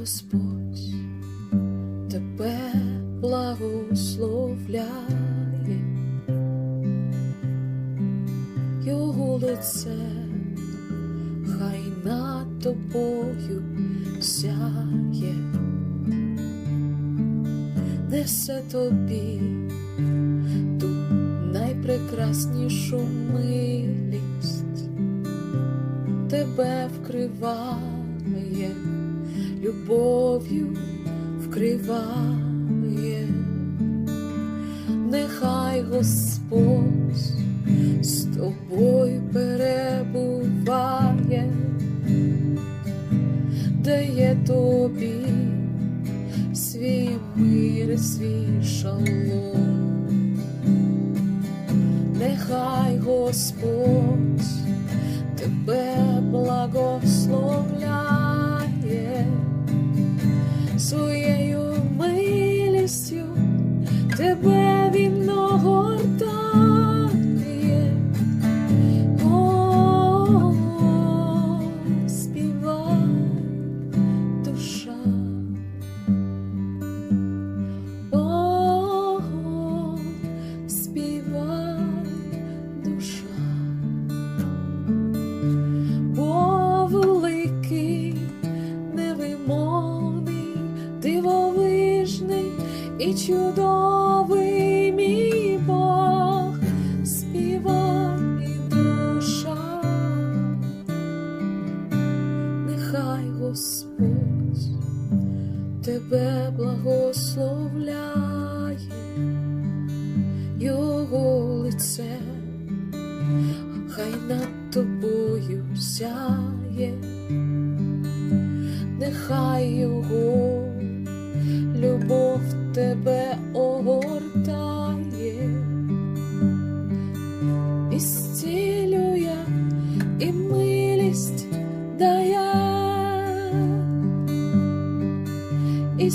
Господь тебе благословляє, Його лице хай над тобою сяє, несе тобі ту найпрекраснішу милість, тебе вкриває, любов'ю вкриває, нехай Господь з тобою перебуває, дає тобі свій мир, свій шалом. Нехай Господь тебе благословляє тебе він нагортає. О, співай, душа. О, співай, душа. Бо великий, невимовний, дивовижний і чудовий мій Бог, співай душа, нехай Господь тебе благословляє, Його лице хай над тобою сяє, нехай його любов тебе огортає, і зцілює, і милість дає. І